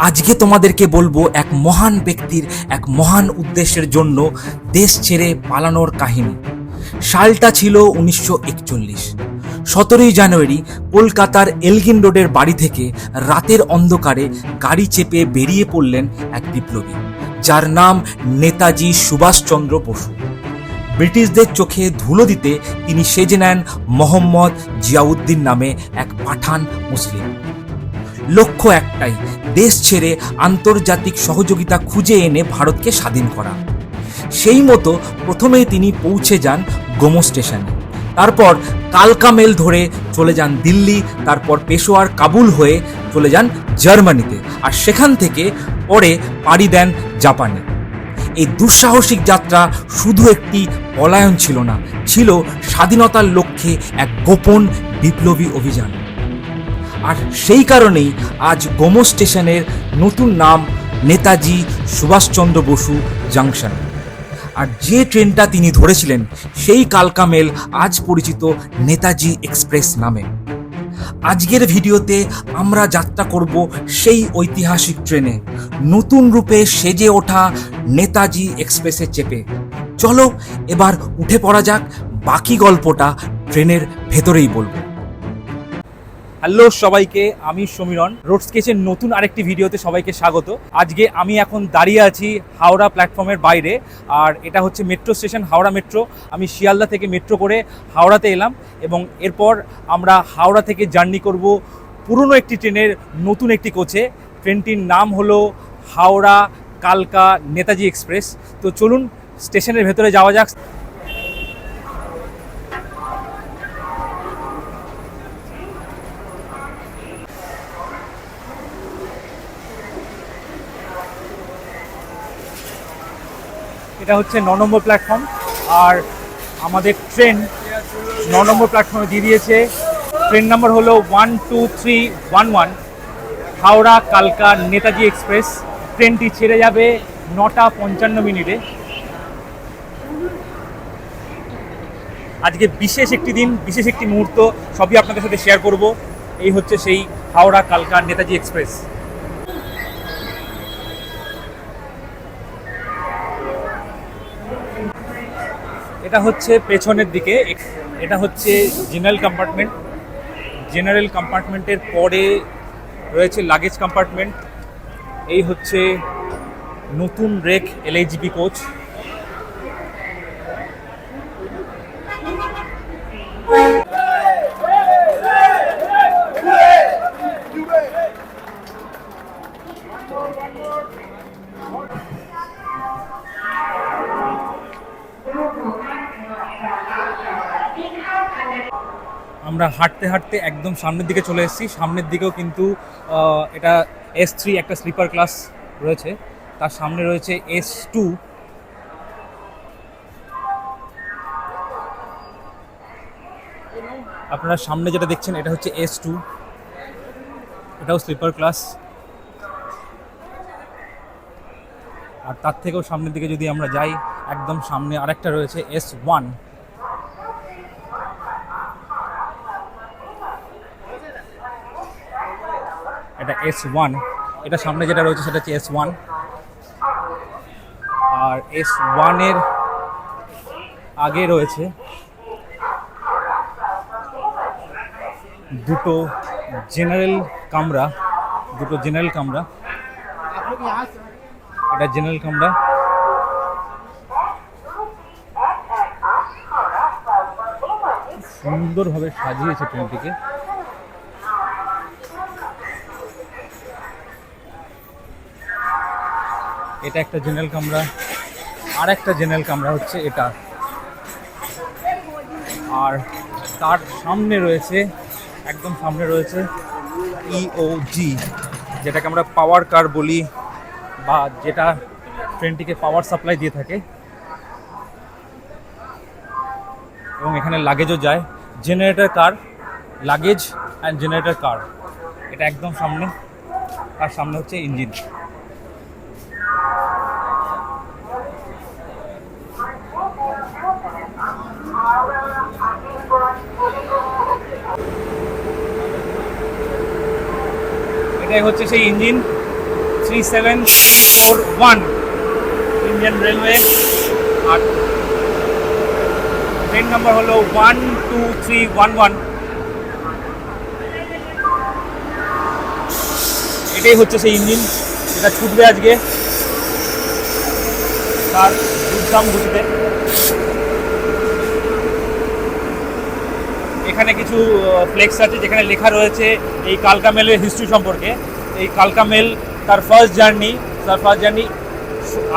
আজকে তোমাদেরকে বলব এক মহান ব্যক্তির, এক মহান উদ্দেশ্যের জন্য দেশ ছেড়ে পালানোর কাহিনী। সালটা ছিল উনিশশো একচল্লিশ। সতেরোই জানুয়ারি কলকাতার এলগিন রোডের বাড়ি থেকে রাতের অন্ধকারে গাড়ি চেপে বেরিয়ে পড়লেন এক বিপ্লবী, যার নাম নেতাজি সুভাষচন্দ্র বসু। ব্রিটিশদের চোখে ধুলো দিতে তিনি সেজে নেন মোহাম্মদ জিয়াউদ্দিন নামে এক পাঠান মুসলিম। লক্ষ্য একটাই, দেশ ছেড়ে আন্তর্জাতিক সহযোগিতা খুঁজে এনে ভারতকে স্বাধীন করা। সেই মতো প্রথমেই তিনি পৌঁছে যান গোমো স্টেশনে। তারপর কালকা মেল ধরে চলে যান দিল্লি, তারপর পেশোয়ার কাবুল হয়ে চলে যান জার্মানিতে আর সেখান থেকে পরে পাড়ি দেন জাপানে। এই দুঃসাহসিক যাত্রা শুধু একটি পলায়ন ছিল না, ছিল স্বাধীনতার লক্ষ্যে এক গোপন বিপ্লবী অভিযান। আর সেই কারণেই আজ গোমো স্টেশনের নতুন নাম নেতাজি সুভাষচন্দ্র বসু জাংশন। আর যে ট্রেনটা তিনি ধরেছিলেন, সেই কালকা মেল আজ পরিচিত নেতাজি এক্সপ্রেস নামে। আজকের ভিডিওতে আমরা যাত্রা করব সেই ঐতিহাসিক ট্রেনে। নতুন রূপে সেজে ওঠা নেতাজি এক্সপ্রেসে চেপে। চলো এবার উঠে পড়া যাক, বাকি গল্পটা ট্রেনের ভেতরেই বলব। হ্যালো সবাইকে, আমি সমীরণ। রোড স্কেচের নতুন আরেকটি ভিডিওতে সবাইকে স্বাগত। আজকে আমি এখন দাঁড়িয়ে আছি হাওড়া প্ল্যাটফর্মের বাইরে, আর এটা হচ্ছে মেট্রো স্টেশন, হাওড়া মেট্রো। আমি শিয়ালদা থেকে মেট্রো করে হাওড়াতে এলাম, এবং এরপর আমরা হাওড়া থেকে জার্নি করব পুরনো একটি ট্রেনের নতুন একটি কোচে। ট্রেনটির নাম হলো হাওড়া কালকা নেতাজি এক্সপ্রেস। তো চলুন, স্টেশনের ভেতরে যাওয়া যাক। এটা হচ্ছে ন নম্বর প্ল্যাটফর্ম আর আমাদের ট্রেন ন নম্বর প্ল্যাটফর্মে দিয়ে দিয়েছে। ট্রেন নাম্বার হলো one two three one one Howrah কালকা নেতাজি এক্সপ্রেস ট্রেনটি ছেড়ে যাবে নটা পঞ্চান্ন মিনিটে। আজকে বিশেষ একটি দিন, বিশেষ একটি মুহূর্ত, সবই আপনাদের সাথে শেয়ার করব। এই হচ্ছে সেই হাওড়া কালকা নেতাজি এক্সপ্রেস এটা হচ্ছে পেছনের দিকে এটা হচ্ছে জেনারেল কম্পার্টমেন্ট জেনারেল কম্পার্টমেন্টের পরে রয়েছে লাগেজ কম্পার্টমেন্ট এই হচ্ছে নতুন রেক এলএইচবি কোচ হাঁটতে হাঁটতে একদম সামনের দিকে চলে এসেছি। সামনের দিকেও কিন্তু এটা এস থ্রি একটা স্লিপার ক্লাস রয়েছে। তার সামনে রয়েছে এস টু আপনারা সামনে যেটা দেখছেন, এটা হচ্ছে এস টু এটাও স্লিপার ক্লাস আর তার থেকেও সামনের দিকে যদি আমরা যাই, একদম সামনে আরেকটা রয়েছে এস ওয়ান এটা এস ওয়ান এটা সামনে যেটা রয়েছে সেটা হচ্ছে এস ওয়ান আর এস ওয়ানের আগে রয়েছে দুটো জেনারেল কামরা, দুটো জেনারেল কামরা। এটা জেনারেল কামরা। সুন্দরভাবে সাজিয়েছে ট্রেনটিকে এটা একটা জেনারেল কামরা, আর একটা জেনারেল কামরা হচ্ছে এটা। আর তার সামনে রয়েছে, একদম সামনে রয়েছে ইওজি যেটাকে আমরা পাওয়ার কার বলি, বা যেটা ট্রেনটিকে পাওয়ার সাপ্লাই দিয়ে থাকে। এবং এখানে লাগেজও যায়। Generator car luggage and generator car এটা একদম সামনে, তার সামনে হচ্ছে ইঞ্জিন এটাই হচ্ছে সেই engine three seven four one Indian railway আর ট্রেন নাম্বার হলো one two three one one. এটাই হচ্ছে সেই ইঞ্জিন যেটা ছুটবে আজকে তার দুর্দাম গতিতে। এখানে কিছু ফ্লেক্স আছে যেখানে লেখা রয়েছে এই কালকা মেলের হিস্ট্রি সম্পর্কে। এই কালকা মেল, তার ফার্স্ট জার্নি তার ফার্স্ট জার্নি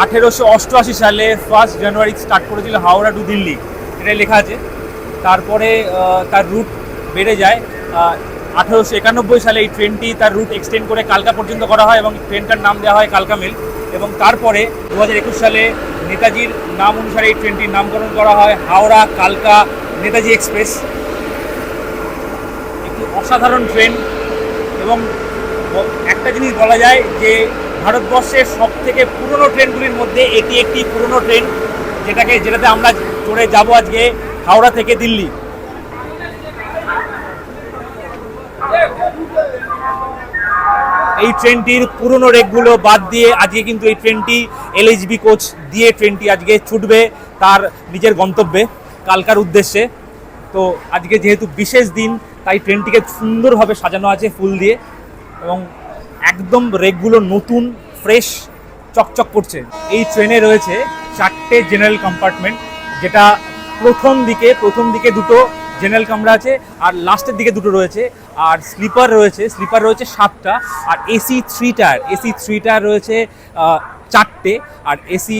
আঠেরোশো অষ্টআশি সালে ফার্স্ট জানুয়ারি স্টার্ট করেছিল হাওড়া টু দিল্লি। এটাই লেখা আছে। তারপরে তার রুট বেড়ে যায়। আঠেরোশো একানব্বই সালে এই ট্রেনটি তার রুট এক্সটেন্ড করে কালকা পর্যন্ত করা হয় এবং ট্রেনটার নাম দেওয়া হয় কালকা মেল। এবং তারপরে দু হাজার একুশ সালে নেতাজির নাম অনুসারে এই ট্রেনটির নামকরণ করা হয় হাওড়া কালকা নেতাজি এক্সপ্রেস। একটি অসাধারণ ট্রেন এবং একটা জিনিস বলা যায় যে ভারতবর্ষের সব থেকে পুরনো ট্রেনগুলির মধ্যে এটি একটি পুরনো ট্রেন, যেটাকে, যেটাতে আমরা চড়ে যাব আজকে হাওড়া থেকে দিল্লি। এই ট্রেনটির পুরনো রেকগুলো বাদ দিয়ে আজকে কিন্তু এই ট্রেনটি এলএইচবি কোচ দিয়ে ট্রেনটি আজকে ছুটবে তার নিজের গন্তব্যে, কালকার উদ্দেশ্যে। তো আজকে যেহেতু বিশেষ দিন, তাই ট্রেনটিকে সুন্দরভাবে সাজানো আছে ফুল দিয়ে। এবং একদম রেকগুলো নতুন, ফ্রেশ, চকচক করছে। এই ট্রেনে রয়েছে চারটে জেনারেল কম্পার্টমেন্ট যেটা প্রথম দিকে প্রথম দিকে দুটো জেনারেল কামরা আছে, আর লাস্টের দিকে দুটো রয়েছে। আর স্লিপার রয়েছে স্লিপার রয়েছে সাতটা, আর AC three tier AC three tier রয়েছে চারটে, আর এসি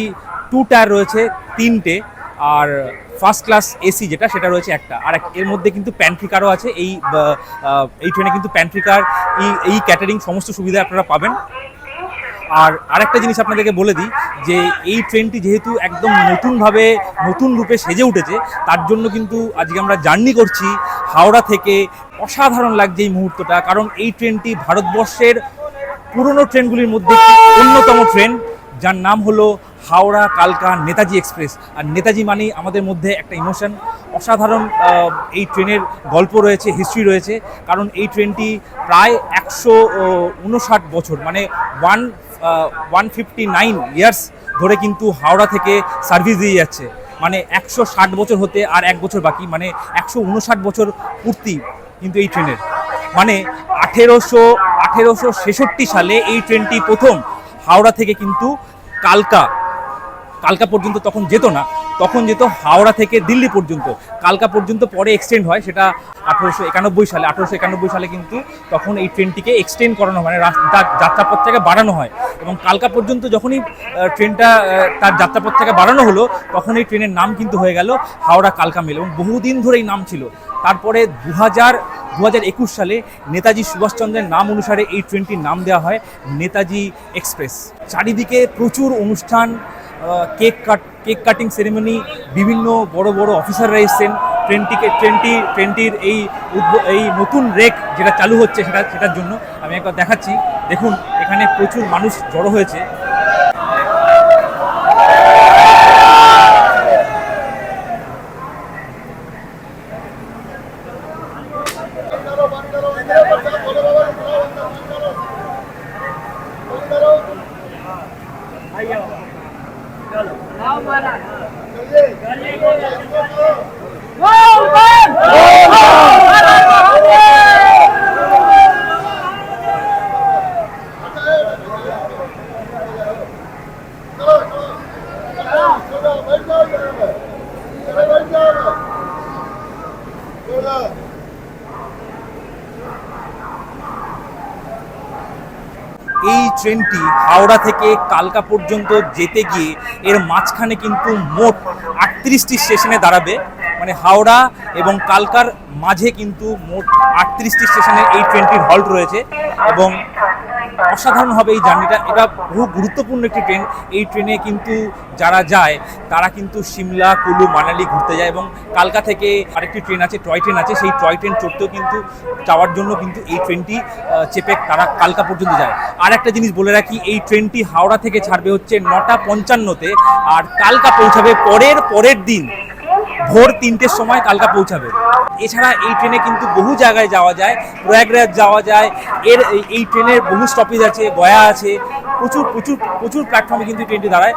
টু টায়ার রয়েছে তিনটে, আর ফার্স্ট ক্লাস এসি যেটা, সেটা রয়েছে একটা। আর এর মধ্যে কিন্তু প্যান্ট্রিকারও আছে। এই এই ট্রেনে কিন্তু প্যান্ট্রিকার, এই এই ক্যাটারিং সমস্ত সুবিধা আপনারা পাবেন। আর আরেকটা জিনিস আপনাদেরকে বলে দিই, যে এই ট্রেনটি যেহেতু একদম নতুনভাবে, নতুন রূপে সেজে উঠেছে, তার জন্য কিন্তু আজকে আমরা জার্নি করছি হাওড়া থেকে। অসাধারণ লাগছে এই মুহূর্তটা, কারণ এই ট্রেনটি ভারতবর্ষের পুরনো ট্রেনগুলির মধ্যে অন্যতম ট্রেন যার নাম হলো হাওড়া, কালকা, নেতাজি এক্সপ্রেস। আর নেতাজি মানেই আমাদের মধ্যে একটা ইমোশন। অসাধারণ এই ট্রেনের গল্প রয়েছে হিস্ট্রি রয়েছে। কারণ এই ট্রেনটি প্রায় একশো উনষাট বছর মানে one one fifty nine years ধরে কিন্তু হাওড়া থেকে সার্ভিস দিয়ে যাচ্ছে। মানে একশো ষাট বছর হতে আর এক বছর বাকি মানে একশো উনষাট বছর পূর্তি কিন্তু এই ট্রেনের। মানে আঠেরোশো আঠেরোশো ছেষট্টি সালে এই ট্রেনটি প্রথম হাওড়া থেকে কিন্তু কালকা কালকা পর্যন্ত তখন যেত না, তখন যেত হাওড়া থেকে দিল্লি পর্যন্ত। কালকা পর্যন্ত পরে এক্সটেন্ড হয়, সেটা আঠেরোশো একানব্বই সালে, আঠেরোশো একানব্বই সালে কিন্তু তখন এই ট্রেনটিকে এক্সটেন্ড করানো হয় মানে রাস্তা যাত্রাপথটাকে বাড়ানো হয়। এবং কালকা পর্যন্ত যখনই ট্রেনটা তার যাত্রাপথটাকে বাড়ানো হলো, তখন এই ট্রেনের নাম কিন্তু হয়ে গেল হাওড়া কালকা মেল এবং বহুদিন ধরে এই নাম ছিল। তারপরে দু হাজার দু হাজার একুশ সালে নেতাজি সুভাষচন্দ্রের নাম অনুসারে এই ট্রেনটির নাম দেওয়া হয় নেতাজি এক্সপ্রেস। চারিদিকে প্রচুর অনুষ্ঠান cake cut cake cutting ceremony বিভিন্ন বড় বড় অফিসাররা এসছেন। ট্রেনটিকে, ট্রেনটি, ট্রেনটির এই এই নতুন রেক যেটা চালু হচ্ছে সেটা, সেটার জন্য আমি একবার দেখাচ্ছি। দেখুন, এখানে প্রচুর মানুষ জড়ো হয়েছে এই ট্রেনটি হাওড়া থেকে কালকা পর্যন্ত যেতে গিয়ে এর মাঝখানে কিন্তু মোট আটত্রিশটি স্টেশনে দাঁড়াবে। মানে হাওড়া এবং কালকার মাঝে কিন্তু মোট আটত্রিশটি স্টেশনে এই ট্রেনটির হল্ট রয়েছে এবং অসাধারণ হবে এই জার্নিটা। এটা বহু গুরুত্বপূর্ণ একটি ট্রেন। এই ট্রেনে কিন্তু যারা যায়, তারা কিন্তু সিমলা, কুলু, মানালি ঘুরতে যায় এবং কালকা থেকে আরেকটি ট্রেন আছে, টয় ট্রেন আছে। সেই টয় ট্রেন চড়তেও কিন্তু, যাওয়ার জন্য কিন্তু এই ট্রেনটি চেপে তারা কালকা পর্যন্ত যায়। আর একটা জিনিস বলে রাখি, এই ট্রেনটি হাওড়া থেকে ছাড়বে হচ্ছে নটা পঞ্চান্নতে। আর কালকা পৌঁছাবে পরের পরের দিন। ভোর তিনটের সময় কালকা পৌঁছাবে। এছাড়া এই ট্রেনে কিন্তু বহু জায়গায় যাওয়া যায়, প্রয়াগরাজ যাওয়া যায়। এর এই- ট্রেনের বহু স্টপেজ আছে, গয়া আছে, প্রচুর প্রচুর প্রচুর প্ল্যাটফর্মে কিন্তু ট্রেনটি দাঁড়ায়।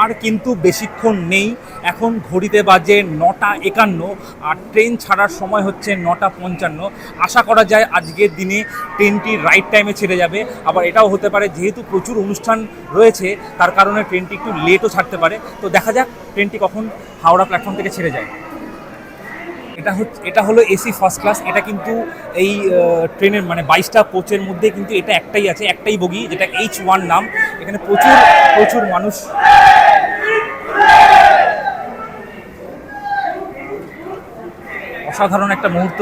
আর কিন্তু বেশিক্ষণ নেই। এখন ঘড়িতে বাজে নটা একান্ন আর ট্রেন ছাড়ার সময় হচ্ছে নটা পঞ্চান্ন। আশা করা যায় আজকের দিনে ট্রেনটি রাইট টাইমে ছেড়ে যাবে। আবার এটাও হতে পারে যেহেতু প্রচুর অনুষ্ঠান রয়েছে, তার কারণে ট্রেনটি একটু লেটও ছাড়তে পারে। তো দেখা যাক ট্রেনটি কখন হাওড়া প্ল্যাটফর্ম থেকে ছেড়ে যায়। এটা হচ্ছে, এটা হলো এসি ফার্স্ট ক্লাস এটা কিন্তু এই ট্রেনের মানে বাইশটা কোচের মধ্যে কিন্তু এটা একটাই আছে, একটাই বগি, যেটা এইচ ওয়ান নাম। এখানে প্রচুর প্রচুর মানুষ অসাধারণ একটা মুহূর্ত।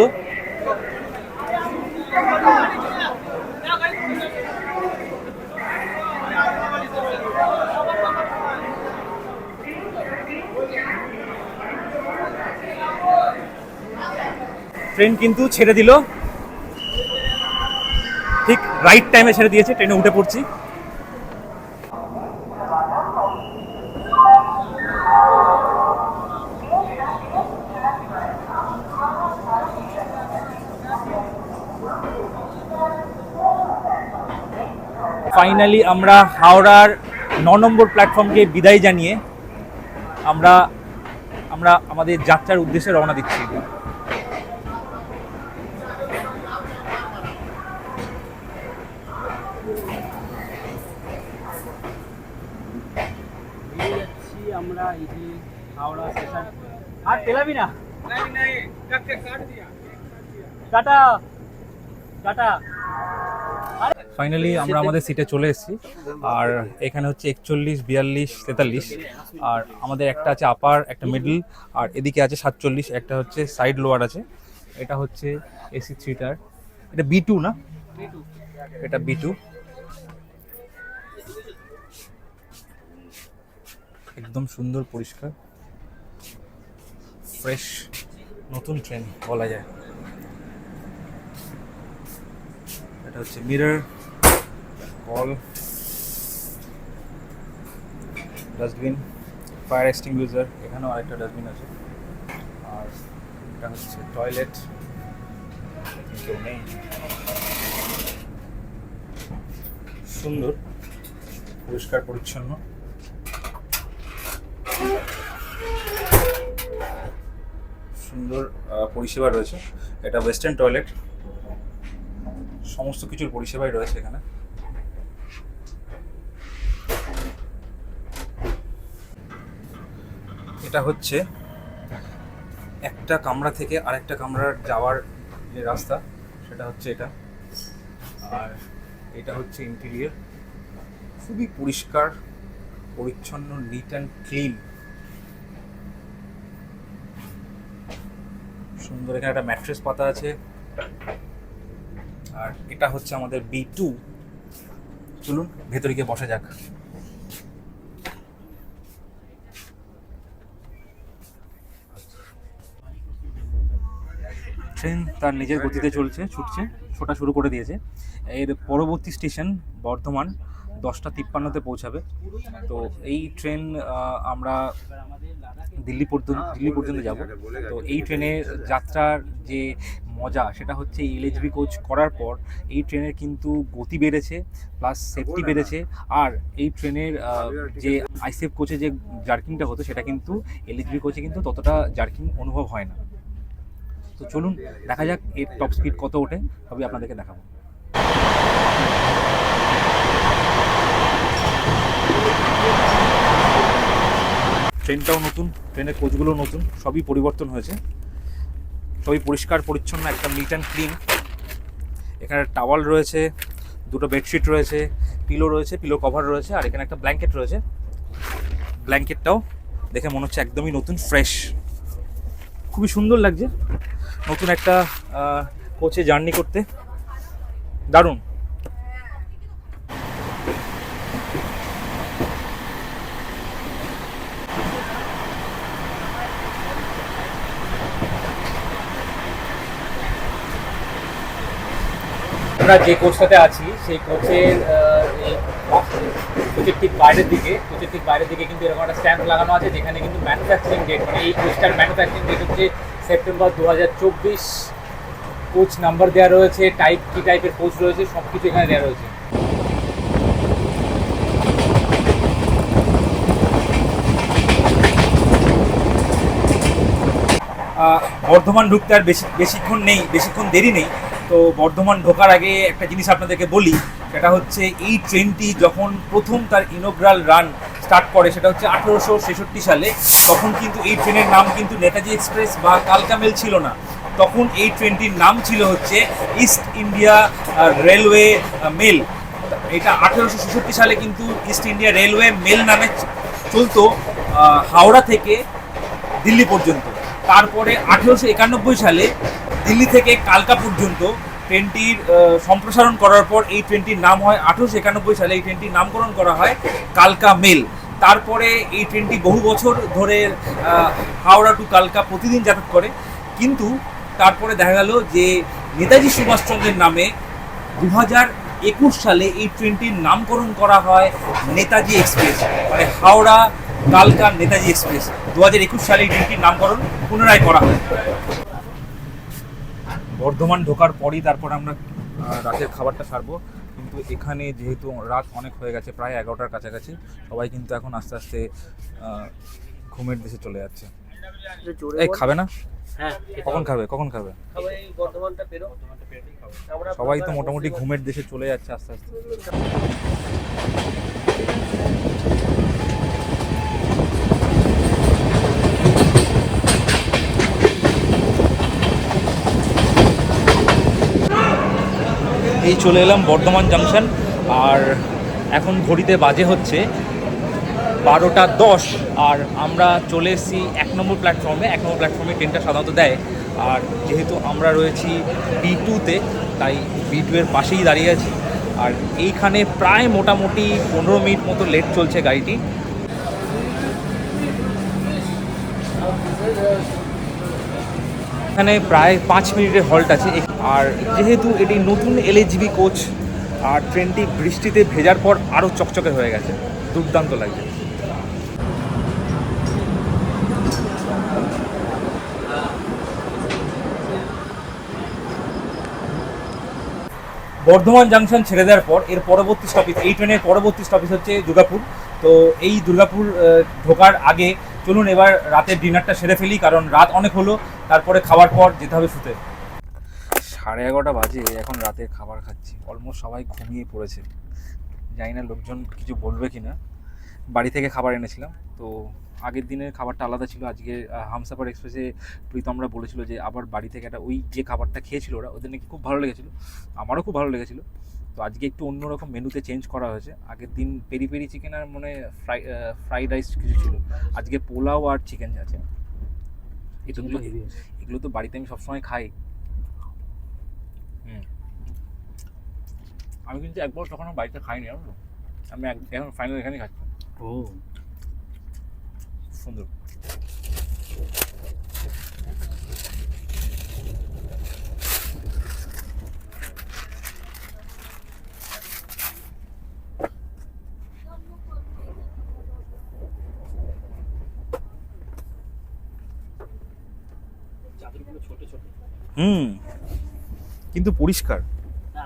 ট্রেন কিন্তু ছেড়ে দিল। ঠিক রাইট টাইমে ছেড়ে দিয়েছে, ট্রেনে উঠে পড়ছি। ফাইনালি আমরা হাওড়ার ন নম্বর প্ল্যাটফর্মকে বিদায় জানিয়ে আমরা আমরা আমাদের যাত্রার উদ্দেশ্যে রওনা দিচ্ছি। আমরা এই যে হাওড়া স্টেশন আর পেলাবি না? Tata tata. ফাইনালি আমরা আমাদের সিটে চলে এসেছি। আর এখানে হচ্ছে একচল্লিশ বিয়াল্লিশ তেতাল্লিশ। আর আমাদের একটা আছে আপার একটা মিডল আর এদিকে আছে সাতচল্লিশ একটা হচ্ছে সাইড লোয়ার আছে। এটা হচ্ছে এসি থ্রিটার এটা বি টু না? এটা বি টু একদম সুন্দর পরিষ্কার। ফ্রেশ নতুন ট্রেন বলা যায়। এটা হচ্ছে মিরর কল ডাস্টবিন ফায়ার এক্সটিংগুইজার এখানেও আরেকটা ডাস্টবিন আছে। আর এটা হচ্ছে টয়লেট কেউ নেই। সুন্দর। পরিষ্কার, পরিচ্ছন্ন। সুন্দর পরিষেবা রয়েছে। এটা ওয়েস্টার্ন টয়লেট সমস্ত কিছুর পরিষেবাই রয়েছে এখানে। এটা হচ্ছে একটা কামরা থেকে আরেকটা কামরার যাওয়ার যে রাস্তা, সেটা হচ্ছে এটা। আর এটা হচ্ছে ইন্টেরিয়র খুবই পরিষ্কার, পরিচ্ছন্ন নিট অ্যান্ড ক্লিন সুন্দর এখানে একটা ম্যাট্রেস পাতা আছে। আর এটা হচ্ছে আমাদের বি টু চলুন, ভেতরে গিয়ে বসা যাক। ট্রেন তার নিজের গতিতে চলছে, ছুটছে, ছোটা শুরু করে দিয়েছে। এর পরবর্তী স্টেশন বর্ধমান দশটা তিপ্পান্নতে পৌঁছাবে। তো এই ট্রেন আমরা দিল্লি পর্যন্ত দিল্লি পর্যন্ত যাব। তো এই ট্রেনের যাত্রার যে মজা, সেটা হচ্ছে এলএচবি কোচ করার পর এই ট্রেনের কিন্তু গতি বেড়েছে প্লাস সেফটি বেড়েছে। আর এই ট্রেনের যে আইসিএফ কোচে যে জার্কিংটা হতো, সেটা কিন্তু এলএচবি কোচে কিন্তু ততটা জার্কিং অনুভব হয় না। তো চলুন, দেখা যাক এর টপ স্পিড কত ওঠে সবই আপনাদেরকে দেখাবো। ট্রেনটাও নতুন ট্রেনের কোচগুলো নতুন, সবই পরিবর্তন হয়েছে। সবই পরিষ্কার, পরিচ্ছন্ন একটা নিট অ্যান্ড ক্লিন এখানে টাওয়াল রয়েছে, দুটো বেডশিট রয়েছে পিলো রয়েছে পিলো কভার রয়েছে, আর এখানে একটা ব্ল্যাঙ্কেট রয়েছে। ব্ল্যাঙ্কেটটাও দেখে মনে হচ্ছে একদমই নতুন ফ্রেশ খুবই সুন্দর লাগছে। নতুন একটা কোচে জার্নি করতে। দারুণ। আমরা যে কোচটাতে আছি, সেই কোচের কোচের ঠিক বাইরের দিকে কোচের ঠিক বাইরের দিকে কিন্তু এরকম একটা স্ট্যাম্প লাগানো আছে, যেখানে কিন্তু ম্যানুফ্যাকচারিং ডেট মানে এই কোচটার ম্যানুফ্যাকচারিং ডেট হচ্ছে সেপ্টেম্বর দু হাজার চব্বিশ কোচ নাম্বার দেওয়া রয়েছে টাইপ কী টাইপের কোচ রয়েছে সব কিছু এখানে দেওয়া রয়েছে। বর্ধমান ঢুকতে আর বেশি বেশিক্ষণ নেই, বেশিক্ষণ দেরি নেই। তো বর্ধমান ঢোকার আগে একটা জিনিস আপনাদেরকে বলি সেটা হচ্ছে এই ট্রেনটি যখন প্রথম তার ইনোগ্রাল রান স্টার্ট করে, সেটা হচ্ছে আঠেরোশো ছেষট্টি সালে, তখন কিন্তু এই ট্রেনের নাম কিন্তু নেতাজি এক্সপ্রেস বা কালকা মেল ছিল না। তখন এই ট্রেনটির নাম ছিল হচ্ছে ইস্ট ইন্ডিয়া রেলওয়ে মেল এটা আঠেরোশো ছেষট্টি সালে কিন্তু ইস্ট ইন্ডিয়া রেলওয়ে মেল নামে চলতো হাওড়া থেকে দিল্লি পর্যন্ত। তারপরে আঠেরোশো একানব্বই সালে দিল্লি থেকে কালকা পর্যন্ত ট্রেনটির সম্প্রসারণ করার পর এই ট্রেনটির নাম হয় আঠেরোশো একানব্বই সালে এই ট্রেনটির নামকরণ করা হয় কালকা মেল। তারপরে এই ট্রেনটি বহু বছর ধরে হাওড়া টু কালকা প্রতিদিন যাতায়াত করে। কিন্তু তারপরে দেখা গেল যে নেতাজি সুভাষচন্দ্রের নামে দু হাজার একুশ সালে এই ট্রেনটির নামকরণ করা হয় নেতাজি এক্সপ্রেস মানে হাওড়া কালকা নেতাজি এক্সপ্রেস। দু হাজার একুশ সালে এই ট্রেনটির নামকরণ পুনরায় করা হয়। বর্ধমান ঢোকার পরই তারপর আমরা রাতের খাবারটা সারবো। কিন্তু এখানে যেহেতু রাত অনেক হয়ে গেছে প্রায় এগারোটার কাছাকাছি সবাই কিন্তু এখন আস্তে আস্তে ঘুমের দেশে চলে যাচ্ছে। এই খাবে না? হ্যাঁ কখন খাবে? কখন খাবে? সবাই তো মোটামুটি ঘুমের দেশে চলে যাচ্ছে আস্তে আস্তে। এই চলে এলাম বর্ধমান জাংশন। আর এখন ঘড়িতে বাজে হচ্ছে বারোটা দশ। আর আমরা চলে এসেছি এক নম্বর প্ল্যাটফর্মে এক নম্বর প্ল্যাটফর্মে ট্রেনটা সাধারণত দেয়। আর যেহেতু আমরা রয়েছি বি টুতে তাই বি টু এর পাশেই দাঁড়িয়ে আছি। আর এইখানে প্রায় মোটামুটি পনেরো মিনিট মতো লেট চলছে গাড়িটি। এখানে প্রায় পাঁচ মিনিটের হল্ট আছে। আর যেহেতু এটি নতুন এলএজিবি কোচ আর ট্রেনটি বৃষ্টিতে ভেজার পর আরও চকচকে হয়ে গেছে। দুর্দান্ত লাগছে। বর্ধমান জাংশন ছেড়ে দেওয়ার পর এর পরবর্তী স্টপেজ এই ট্রেনের পরবর্তী স্টপেজ হচ্ছে দুর্গাপুর। তো এই দুর্গাপুর ঢোকার আগে চলুন এবার রাতের ডিনারটা সেরে ফেলি, কারণ রাত অনেক হলো, তারপরে খাওয়ার পর যেতে হবে শুতে। সাড়ে এগারোটা বাজে, এখন রাতের খাবার খাচ্ছি। অলমোস্ট সবাই ঘুমিয়ে পড়েছে। জানি না লোকজন কিছু বলবে কি না বাড়ি থেকে খাবার এনেছিলাম, তো আগের দিনের খাবারটা আলাদা ছিল। আজকে হামসাফার এক্সপ্রেসে প্রীতমরা বলেছিল যে, আবার বাড়ি থেকে একটা ওই যে খাবারটা খেয়েছিল ওরা, ওদের নাকি খুব ভালো লেগেছিলো। আমারও খুব ভালো লেগেছিল। তো আজকে একটু অন্যরকম মেনুতে চেঞ্জ করা হয়েছে। আগের দিন পেরি পেরি চিকেন আর মনে ফ্রাই ফ্রাইড রাইস কিছু ছিল। আজকে পোলাও আর চিকেন আছে। এগুলো এগুলো তো বাড়িতে আমি সবসময় খাই। হুম। আমি কিন্তু একবার তখন বাড়িতে খাইনি জানো আমি এখন ফাইনাল এখানেই খাচ্ছি। ও। সুন্দর। হুম। কিন্তু পরিষ্কার। না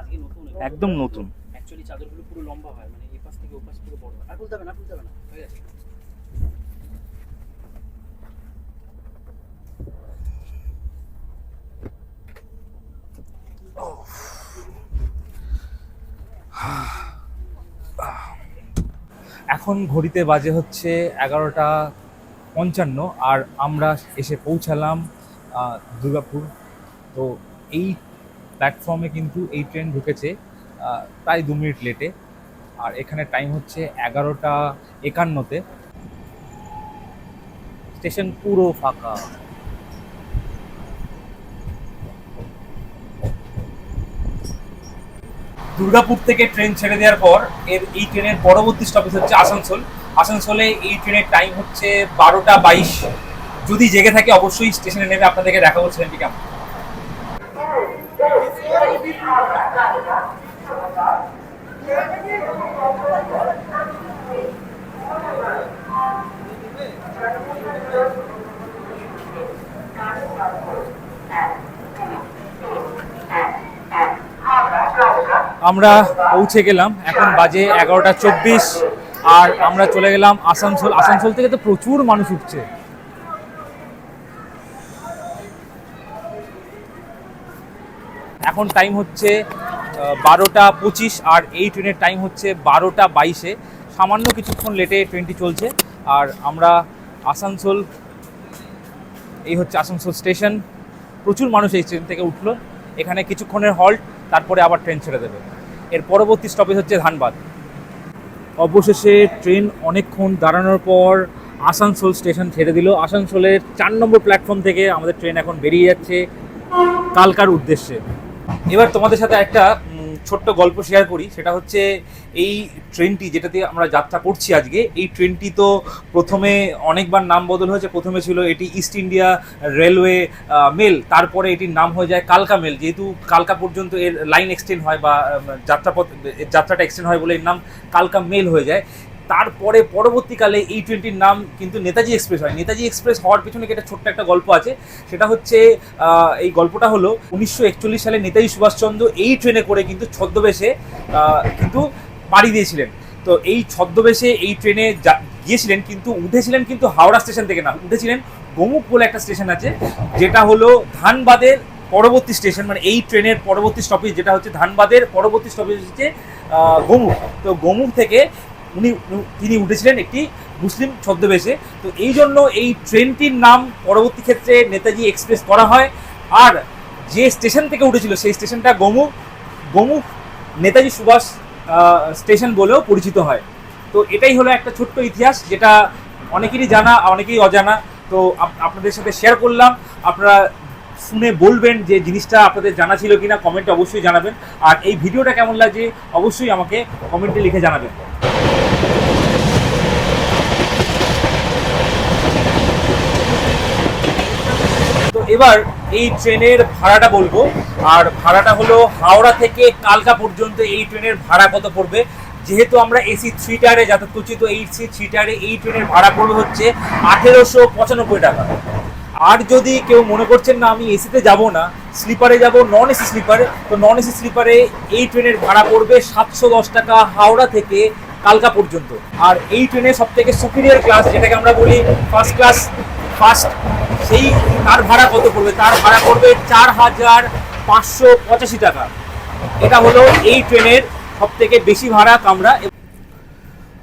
একদম নতুন। অ্যাকচুয়ালি চাদরগুলো পুরো লম্বা হয় মানে এই পাশ থেকে ও পুরো বড় হয়। আর খুলতে হবে না খুলতে হবে না। হয়ে গেছে। এখন ঘড়িতে বাজে হচ্ছে এগারোটা পঞ্চান্ন আর আমরা এসে পৌঁছালাম দুর্গাপুর তো এই প্ল্যাটফর্মে কিন্তু এই ট্রেন ঢুকেছে প্রায় দু মিনিট লেটে আর এখানে টাইম হচ্ছে এগারোটা একান্নতে। স্টেশন পুরো ফাঁকা। দুর্গাপুর থেকে ট্রেন ছেড়ে দেওয়ার পর এর এই ট্রেনের পরবর্তী স্টপেজ হচ্ছে আসানসোল। আসানসোলে এই ট্রেনের টাইম হচ্ছে বারোটা বাইশ। যদি জেগে থাকে অবশ্যই স্টেশনে নেমে আপনাদেরকে দেখাবো ট্রেনটি কেমন। আমরা পৌঁছে গেলাম, এখন বাজে এগারোটা চব্বিশ, আর আমরা চলে গেলাম আসানসোল। আসানসোল থেকে তো প্রচুর মানুষ উঠছে। এখন টাইম হচ্ছে বারোটা পঁচিশ, আর এই ট্রেনের টাইম হচ্ছে বারোটা বাইশে। সামান্য কিছুক্ষণ লেটে ট্রেনটি চলছে, আর আমরা আসানসোল, এই হচ্ছে আসানসোল স্টেশন। প্রচুর মানুষ এই ট্রেন থেকে উঠল। এখানে কিছুক্ষণের হল্ট তারপরে আবার ট্রেন ছেড়ে দেবে। এর পরবর্তী স্টপেজ হচ্ছে ধানবাদ। অবশেষে ট্রেন অনেকক্ষণ দাঁড়ানোর পর আসানসোল স্টেশন ছেড়ে দিল। আসানসোলের চার নম্বর প্ল্যাটফর্ম থেকে আমাদের ট্রেন এখন বেরিয়ে যাচ্ছে কালকার উদ্দেশ্যে। এবার তোমাদের সাথে একটা ছোট্ট গল্প শেয়ার করি, সেটা হচ্ছে এই ট্রেনটি যেটাতে আমরা যাত্রা করছি আজকে, এই ট্রেনটি তো প্রথমে অনেকবার নাম বদল হয়েছে। প্রথমে ছিল এটি ইস্ট ইন্ডিয়া রেলওয়ে মেল তারপরে এটির নাম হয়ে যায় কালকা মেল যেহেতু কালকা পর্যন্ত এর লাইন এক্সটেন্ড হয় বা যাত্রাপথ, যাত্রাটা এক্সটেন্ড হয় বলে এর নাম কালকা মেল হয়ে যায়। তারপরে পরবর্তীকালে এই ট্রেনটির নাম কিন্তু নেতাজি এক্সপ্রেস হয়। নেতাজি এক্সপ্রেস হওয়ার পিছনে একটা ছোট্ট একটা গল্প আছে? সেটা হচ্ছে এই গল্পটা হলো উনিশশো একচল্লিশ সালে নেতাজি সুভাষচন্দ্র এই ট্রেনে করে কিন্তু ছদ্মবেশে কিন্তু পাড়ি দিয়েছিলেন। তো এই ছদ্মবেশে এই ট্রেনে গিয়েছিলেন কিন্তু, উঠেছিলেন কিন্তু হাওড়া স্টেশন থেকে না, উঠেছিলেন গোমুখ বলে একটা স্টেশন আছে, যেটা হলো ধানবাদের পরবর্তী স্টেশন মানে এই ট্রেনের পরবর্তী স্টপেজ যেটা হচ্ছে ধানবাদের পরবর্তী স্টপেজ হচ্ছে গোমুখ। তো গোমুখ থেকে উনি তিনি উঠেছিলেন একটি মুসলিম ছদ্মবেশে। তো এই জন্য এই ট্রেনটির নাম পরবর্তী ক্ষেত্রে নেতাজি এক্সপ্রেস করা হয়। আর যে স্টেশন থেকে উঠেছিল, সেই স্টেশনটা গোমুখ গোমুখ নেতাজি সুভাষ স্টেশন বলেও পরিচিত হয়। তো এটাই হলো একটা ছোট্ট ইতিহাস, যেটা অনেকেরই জানা, অনেকেই অজানা। তো আপনাদের সাথে শেয়ার করলাম। আপনারা শুনে বলবেন যে জিনিসটা আপনাদের জানা ছিল কিনা কমেন্টে অবশ্যই জানাবেন। আর এই ভিডিওটা কেমন লাগছে, অবশ্যই আমাকে কমেন্টে লিখে জানাবেন। এবার এই ট্রেনের ভাড়াটা বলব। আর ভাড়াটা হলো হাওড়া থেকে কালকা পর্যন্ত এই ট্রেনের ভাড়া কত পড়বে? যেহেতু আমরা এসি থ্রি টায়ারে যাতায়াত করছি, তো এই সি থ্রি টায়ারে এই ট্রেনের ভাড়া পড়বে হচ্ছে আঠেরোশো পঁচানব্বই টাকা। আর যদি কেউ মনে করছেন না, আমি এসিতে যাব না, স্লিপারে যাব নন এসি স্লিপারে, তো নন এসি স্লিপারে এই ট্রেনের ভাড়া পড়বে সাতশো দশ টাকা হাওড়া থেকে কালকা পর্যন্ত। আর এই ট্রেনে সব থেকে সুপিরিয়র ক্লাস যেটাকে আমরা বলি ফার্স্ট ক্লাস ফার্স্ট, সেই তার ভাড়া কত পড়বে? তার ভাড়া পড়বে চার হাজার পাঁচশো পঁচাশি টাকা। এটা হলো এই ট্রেনের সব থেকে বেশি ভাড়া কামরা।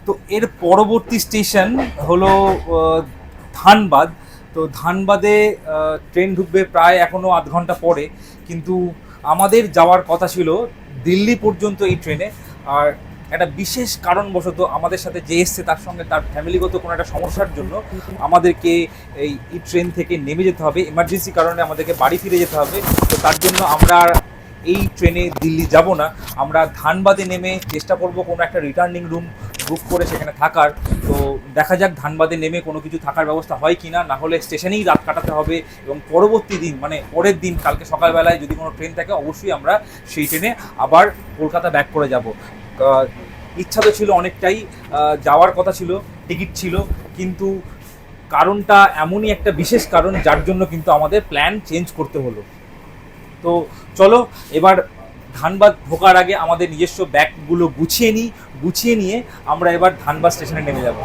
তো এর পরবর্তী স্টেশন হলো ধানবাদ। তো ধানবাদে ট্রেন ঢুকবে প্রায় এখনও আধ ঘণ্টা পরে। কিন্তু আমাদের যাওয়ার কথা ছিল দিল্লি পর্যন্ত এই ট্রেনে। আর একটা বিশেষ কারণবশত আমাদের সাথে যে এসছে তার সঙ্গে তার ফ্যামিলিগত কোনো একটা সমস্যার জন্য আমাদেরকে এই ট্রেন থেকে নেমে যেতে হবে। এমার্জেন্সি কারণে আমাদেরকে বাড়ি ফিরে যেতে হবে। তো তার জন্য আমরা এই ট্রেনে দিল্লি যাব না। আমরা ধানবাদে নেমে চেষ্টা করব কোনো একটা রিটার্নিং রুম বুক করে সেখানে থাকার। তো দেখা যাক ধানবাদে নেমে কোনো কিছু থাকার ব্যবস্থা হয় কি না না হলে স্টেশনেই রাত কাটাতে হবে এবং পরবর্তী দিন মানে পরের দিন, কালকে সকালবেলায় যদি কোনো ট্রেন থাকে, অবশ্যই আমরা সেই ট্রেনে আবার কলকাতা ব্যাক করে যাব। ইচ্ছা তো ছিল অনেকটাই যাওয়ার কথা ছিল, টিকিট ছিল, কিন্তু কারণটা এমনই একটা বিশেষ কারণ যার জন্য কিন্তু আমাদের প্ল্যান চেঞ্জ করতে হলো। তো চলো, এবার ধানবাদ ঢোকার আগে আমাদের নিজস্ব ব্যাগগুলো গুছিয়ে নিই, গুছিয়ে নিয়ে আমরা এবার ধানবাদ স্টেশনে নেমে যাব।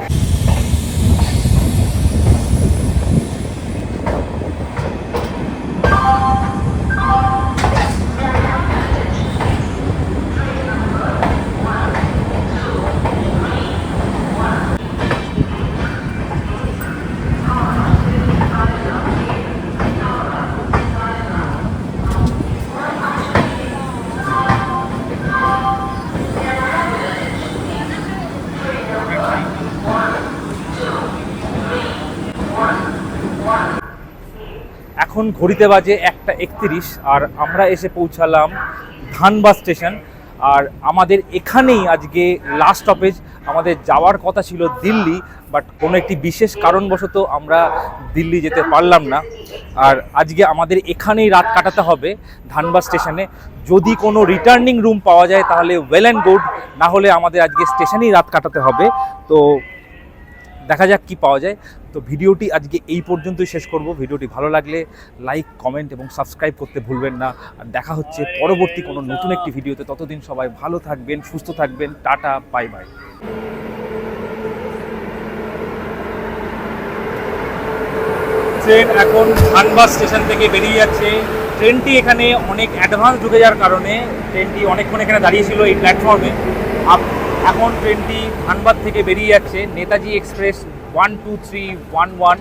এখন ঘড়িতে বাজে একটা একত্রিশ, আর আমরা এসে পৌঁছালাম ধানবাদ স্টেশন। আর আমাদের এখানেই আজকে লাস্ট স্টপেজ আমাদের যাওয়ার কথা ছিল দিল্লি বাট কোনো একটি বিশেষ কারণবশত আমরা দিল্লি যেতে পারলাম না। আর আজকে আমাদের এখানেই রাত কাটাতে হবে ধানবাদ স্টেশনে। যদি কোনো রিটার্নিং রুম পাওয়া যায়, তাহলে ওয়েল অ্যান্ড গুড না হলে আমাদের আজকে স্টেশনেই রাত কাটাতে হবে। তো দেখা যাক কি পাওয়া যায়। তো ভিডিওটি আজকে এই পর্যন্তই শেষ করব। ভিডিওটি ভালো লাগলে লাইক, কমেন্ট এবং সাবস্ক্রাইব করতে ভুলবেন না। আর দেখা হচ্ছে পরবর্তী কোনো নতুন একটি ভিডিওতে। ততদিন সবাই ভালো থাকবেন, সুস্থ থাকবেন। Tata, bye bye. ট্রেন এখন ধানবাদ স্টেশন থেকে বেরিয়ে যাচ্ছে। ট্রেনটি এখানে অনেক অ্যাডভান্স ঢুকে যাওয়ার কারণে ট্রেনটি অনেকক্ষণ এখানে দাঁড়িয়েছিল এই প্ল্যাটফর্মে এখন ট্রেনটি ধানবাদ থেকে বেরিয়ে যাচ্ছে। Netaji express one two three one one